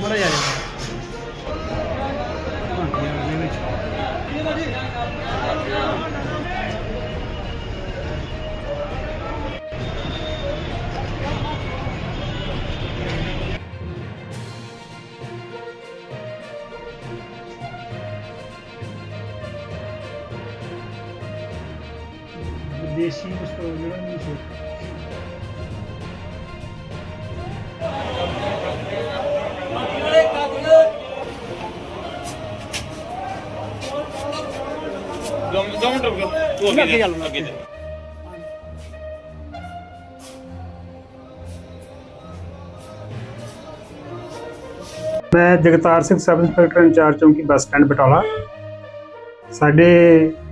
ਮੜਾ ਜਾ ਦੇਸੀ ਪਿਸਤੌਲ ਅੱਗੇ ਚੱਲ, ਅੱਗੇ ਚੱਲ ਮੈਂ Jagtar Singh sub inspector in charge ਚੌਂਕੀ ਬੱਸ ਸਟੈਂਡ ਬਟਾਲਾ। ਸਾਡੇ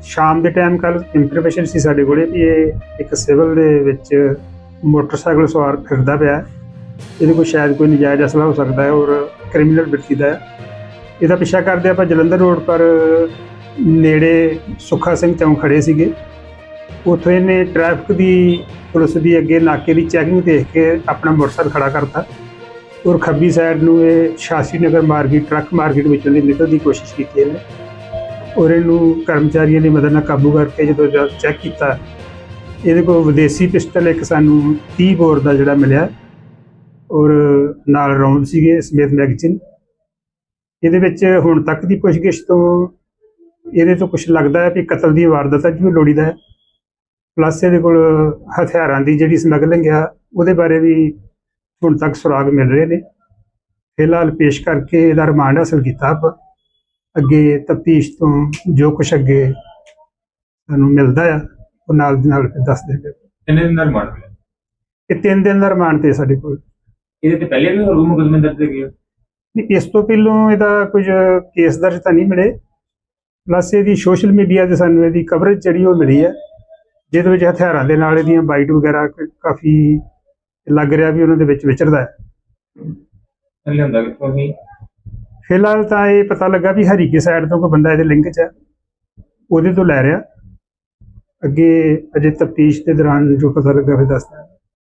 ਸ਼ਾਮ ਦੇ ਟਾਈਮ ਕੱਲ ਇਨਫੋਰਮੇਸ਼ਨ ਸੀ ਸਾਡੇ ਕੋਲੇ ਕਿ ਇਹ ਇੱਕ ਸਿਵਲ ਦੇ ਵਿੱਚ ਮੋਟਰਸਾਈਕਲ ਸਵਾਰ ਫਿਰਦਾ ਪਿਆ। ਇਹਦੇ ਕੋਲ ਸ਼ਾਇਦ ਕੋਈ ਨਜਾਇਜ਼ ਅਸਲਾ ਹੋ ਸਕਦਾ ਹੈ ਔਰ ਕ੍ਰਿਮੀਨਲ ਵਿਅਕਤੀ ਦਾ ਹੈ। ਇਹਦਾ ਪਿੱਛਾ ਕਰਦੇ ਆਪਾਂ ਜਲੰਧਰ ਰੋਡ ਪਰ ਨੇੜੇ ਸੁੱਖਾ ਸਿੰਘ ਚੌਂਕ ਖੜੇ ਸੀਗੇ। ਉੱਥੇ ਇਹਨੇ ਟ੍ਰੈਫਿਕ ਦੀ, ਪੁਲਿਸ ਦੀ ਅੱਗੇ ਨਾਕੇ ਦੀ ਚੈਕਿੰਗ ਦੇਖ ਕੇ ਆਪਣਾ ਮੋਟਰਸਾਈਕਲ ਖੜਾ ਕਰਤਾ। ਔਰ ਖੱਬੀ ਸਾਈਡ ਨੂੰ ਇਹ ਸ਼ਾਸੀ ਨਗਰ ਮਾਰਕੀਟ, ਟਰੱਕ ਮਾਰਕੀਟ ਵਿੱਚੋਂ ਦੀ ਨਿਕਲਣ ਦੀ ਕੋਸ਼ਿਸ਼ ਕੀਤੀ ਇਹਨੇ। ਔਰ ਇਹਨੂੰ ਕਰਮਚਾਰੀਆਂ ਦੀ ਮਦਦ ਨਾਲ ਕਾਬੂ ਕਰਕੇ ਜਦੋਂ ਚੈੱਕ ਕੀਤਾ, ਇਹਦੇ ਕੋਲ ਵਿਦੇਸ਼ੀ ਪਿਸਟਲ ਇੱਕ ਸਾਨੂੰ 30 ਬੋਰ ਦਾ ਜਿਹੜਾ ਮਿਲਿਆ। ਔਰ ਨਾਲ ਰੌਂਦ ਸੀਗੇ ਸਮੇਤ ਮੈਗਜ਼ੀਨ ਇਹਦੇ ਵਿੱਚ ਹੁਣ ਤੱਕ ਦੀ ਪੁੱਛਗਿੱਛ ਤੋਂ ਇਹਦੇ ਤੋਂ ਕੁਝ ਲੱਗਦਾ ਹੈ ਕਿ ਕਤਲ ਦੀ ਵਾਰਦਾਤ ਅੱਜ ਵੀ ਲੋੜੀਦਾ ਹੈ। ਪਲੱਸ ਇਹਦੇ ਕੋਲ ਹਥਿਆਰਾਂ ਦੀ ਜਿਹੜੀ ਸਮਗਲਿੰਗ ਆ ਉਹਦੇ ਬਾਰੇ ਵੀ ਹੁਣ ਤੱਕ ਸੁਰਾਗ ਮਿਲ ਰਹੇ ਨੇ। ਫਿਲਹਾਲ ਪੇਸ਼ ਕਰਕੇ ਇਹਦਾ ਰਿਮਾਂਡ ਹਾਸਲ ਕੀਤਾ ਆਪਾਂ। ਅੱਗੇ ਤਫਤੀਸ਼ ਤੋਂ ਜੋ ਕੁਛ ਅੱਗੇ ਸਾਨੂੰ ਮਿਲਦਾ ਆ ਉਹ ਨਾਲ ਦੀ ਨਾਲ ਦੱਸ ਦੇਗੇ ਕਿੰਨੇ ਦਿਨ ਦਾ ਰਿਮਾਂਡ ਮਿਲਿਆ? ਇਹ ਤਿੰਨ ਦਿਨ ਦਾ ਰਿਮਾਂਡ ਤੇ ਸਾਡੇ ਕੋਲ। ਇਹਦੇ ਤੇ ਪਹਿਲੇ ਵੀ ਰੂਮ ਮੁਕਦਮੇ ਦਰਜ? ਨਹੀਂ ਇਸ ਤੋਂ ਪਹਿਲਾਂ ਇਹਦਾ ਕੁਝ ਕੇਸ ਦਰਜ ਤਾਂ ਨਹੀਂ ਮਿਲੇ। ਪਲੱਸ ਇਹਦੀ ਸੋਸ਼ਲ ਮੀਡੀਆ ਤੇ ਸਾਨੂੰ ਇਹਦੀ ਕਵਰੇਜ ਜਿਹੜੀ ਉਹ ਮਿਲੀ ਹੈ ਜਿਹਦੇ ਵਿੱਚ ਹਥਿਆਰਾਂ ਦੇ ਨਾਲ ਇਹਦੀਆਂ ਬਾਈਟ ਵਗੈਰਾ ਕਾਫੀ ਲੱਗ ਰਿਹਾ ਵੀ ਉਹਨਾਂ ਦੇ ਵਿੱਚ ਵਿਚਰਦਾ ਹੈ। ਲਿਆਂਦਾ ਕਿੱਥੋਂ ਫਿਲਹਾਲ ਤਾਂ ਇਹ ਪਤਾ ਲੱਗਾ ਵੀ ਹਰੀਕੇ ਸਾਈਡ ਤੋਂ ਕੋਈ ਬੰਦਾ ਇਹਦੇ ਲਿੰਕ 'ਚ ਹੈ ਉਹਦੇ ਤੋਂ ਲੈ ਰਿਹਾ। ਅੱਗੇ ਅਜੇ ਤਫਤੀਸ਼ ਦੇ ਦੌਰਾਨ ਜੋ ਪਤਾ ਲੱਗਾ ਫਿਰ ਦੱਸਦਾ।